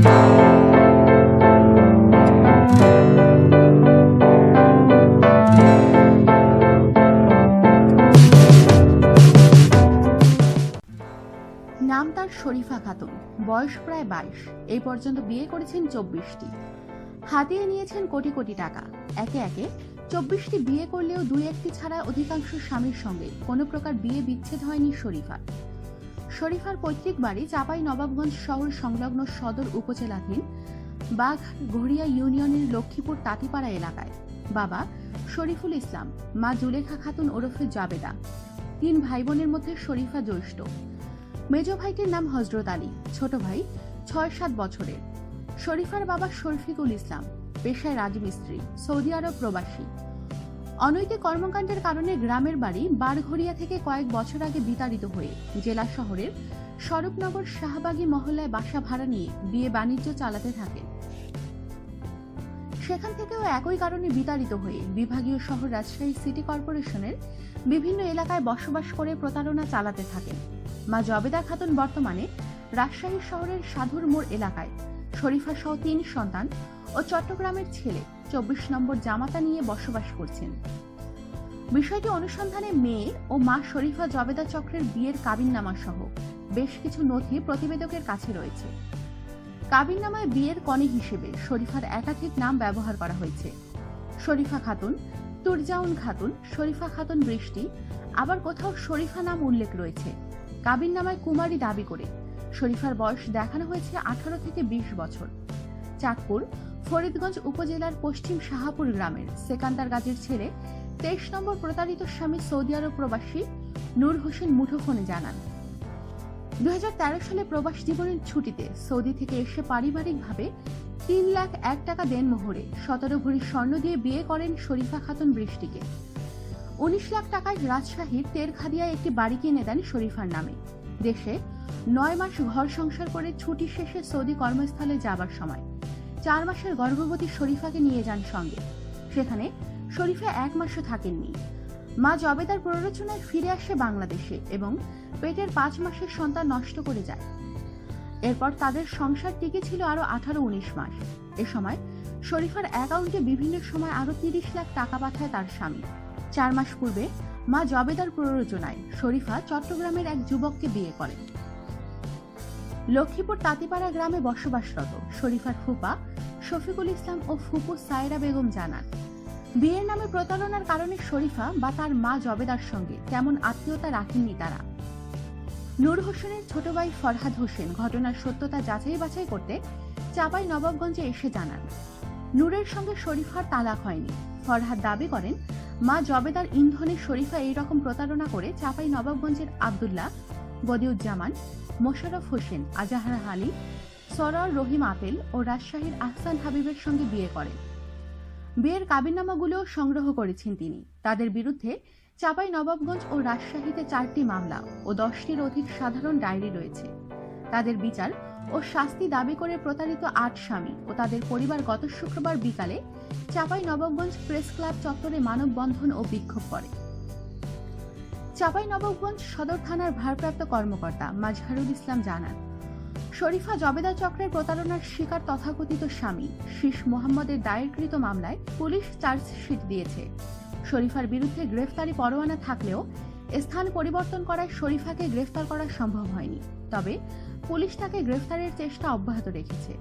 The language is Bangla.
নাম তার শরীফা খাতুন। বয়স প্রায় বাইশ। এই পর্যন্ত বিয়ে করেছেন চব্বিশটি। হাতিয়ে নিয়েছেন কোটি কোটি টাকা। একে একে চব্বিশটি বিয়ে করলেও দুই একটি ছাড়া অধিকাংশ স্বামীর সঙ্গে কোনো প্রকার বিয়ে বিচ্ছেদ হয়নি শরীফার। শরীফার পৈতৃক বাড়ি চাপাই নবাবগঞ্জ শহর সংলগ্ন সদর উপজেলাধীন বাঘ ঘড়িয়া ইউনিয়নের লক্ষ্মীপুর তাঁতিপাড়া এলাকায়। বাবা শরীফুল ইসলাম, মা জুলেখা খাতুন ওরফে জাবেদা, তিন ভাই বোনের মধ্যে শরীফা জ্যৈষ্ঠ। মেজ ভাইটির নাম হজরত আলী, ছোট ভাই ছয় সাত বছরের। শরীফার বাবা শরফিকুল ইসলাম, পেশায় রাজমিস্ত্রি, সৌদি আরব প্রবাসী। অনৈতিক কর্মকাণ্ডের কারণে গ্রামের বাড়ি বারঘড়িয়া থেকে কয়েক বছর আগে বিতাড়িত হয়ে জেলা শহরের স্বরূপনগর শাহবাগী মহল্লায় বাসা ভাড়া নিয়ে বিয়ে বাণিজ্য চালাতে থাকে। সেখান থেকেও একই কারণে বিতাড়িত হয়ে বিভাগীয় শহর রাজশাহী সিটি কর্পোরেশনের বিভিন্ন এলাকায় বসবাস করে প্রতারণা চালাতে থাকেন। মা জবেদা খাতুন বর্তমানে রাজশাহী শহরের সাধুর মোড় এলাকায়। শরীফা সহ তিন সন্তান ও চট্টগ্রামের ছেলে চব্বিশ নম্বর জামাতা নিয়ে বসবাস করছেন। বিষয়টি অনুসন্ধানে মেয়ে ও মা শরীফা জবেদা চক্রের বিয়ের কাবিননামা সহ বেশ কিছু নথি প্রতিবেদকের কাছে রয়েছে। কাবিননামায় বিয়ের কনে হিসেবে শরীফার একাধিক নাম ব্যবহার করা হয়েছে। শরীফা খাতুন, তুরজাউন খাতুন, শরীফা খাতুন বৃষ্টি, আবার কোথাও শরীফা নাম উল্লেখ রয়েছে। কাবিন নামায় কুমারী দাবি করে শরীফার বয়স দেখানো হয়েছে আঠারো থেকে বিশ বছর। চাঁদপুর, ফরিদগঞ্জ উপজেলার পশ্চিম শাহাপুর গ্রামের সেকান্দার গাজীর ছেলে তেইশ নম্বর প্রতারিত স্বামী সৌদি আরব প্রবাসী নূর হোসেন মুঠোফোনে জানান দু সালে প্রবাস জীবনের ছুটিতে সৌদি থেকে এসে পারিবারিকভাবে তিন লাখ এক টাকা দেন মোহরে, সতেরো ভরি স্বর্ণ দিয়ে বিয়ে করেন শরীফা খাতুন বৃষ্টিকে। উনিশ লাখ টাকায় রাজশাহীর তেরখাদিয়ায় একটি বাড়ি কিনে দেন শরীফার নামে। দেশে নয় মাস ঘর সংসার করে ছুটি শেষে সৌদি কর্মস্থলে যাবার সময় চার মাসের গর্ভবতী শরীফাকে নিয়ে যান সঙ্গে। সেখানে শরীফা এক মাসও থাকেননি। মা জবেদার প্ররোচনায় ফিরে আসে বাংলাদেশে এবং পেটের পাঁচ মাসের সন্তান নষ্ট করে যায়। এরপর তাদের সংসার টিকে ছিল আরও আঠারো উনিশ মাস। এ সময় শরীফার অ্যাকাউন্টে বিভিন্ন সময় আরও তিরিশ লাখ টাকা পাঠায় তার স্বামী। চার মাস পূর্বে মা জবেদার প্ররোচনায় শরীফা চট্টগ্রামের এক যুবককে বিয়ে করেন। লক্ষ্মীপুর তাঁতিপাড়া গ্রামে বসবাসরত শরীফার ফুপা, শফিকুল ইসলাম ও ফুপু সায়রা বেগম জানান, বিয়ের নামে প্রতারণার কারণে শরীফা বা তার মা জবেদার সঙ্গে তেমন আত্মীয়তা রাখেননি তারা। নূর হোসেনের ছোট ভাই ফরহাদ হোসেন ঘটনার সত্যতা যাচাই বাছাই করতে চাপাই নবাবগঞ্জে এসে জানান, নূরের সঙ্গে শরীফার তালাক হয়নি। ফরহাদ দাবি করেন, মা জবেদার ইন্ধনে শরীফা এই রকম প্রতারণা করে চাপাই নবাবগঞ্জের আবদুল্লাহ বদিউজ্জামান, মোশাররফ হোসেন, আজাহার আলী, সরর রহিম আপেল ও রাজশাহীর আহসান হাবিবের সঙ্গে বিয়ে করেন। বিয়ের কাবিননামাগুলোও সংগ্রহ করেছেন তিনি। তাদের বিরুদ্ধে চাপাই নবাবগঞ্জ ও রাজশাহীতে চারটি মামলা ও দশটির অধিক সাধারণ ডায়েরি রয়েছে। তাদের বিচার ও শাস্তি দাবি করে প্রতারিত আট স্বামী ও তাদের পরিবার গত শুক্রবার বিকালে চাপাই নবাবগঞ্জ প্রেস ক্লাব চত্বরে মানববন্ধন ও বিক্ষোভ করে। চাপাই নবাবগঞ্জ সদর থানার ভারপ্রাপ্ত কর্মকর্তা মাজহারুল ইসলাম জানান, শরীফা জবেদা চক্রের প্রতারণার শিকার তথাকথিত স্বামী শীষ মোহাম্মদের দায়েরকৃত মামলায় পুলিশ চার্জশিট দিয়েছে। শরীফার বিরুদ্ধে গ্রেফতারি পরোয়ানা থাকলেও স্থান পরিবর্তন করায় শরীফাকে গ্রেফতার করা সম্ভব হয়নি। তবে পুলিশ তাকে গ্রেফতারের চেষ্টা অব্যাহত রেখেছে।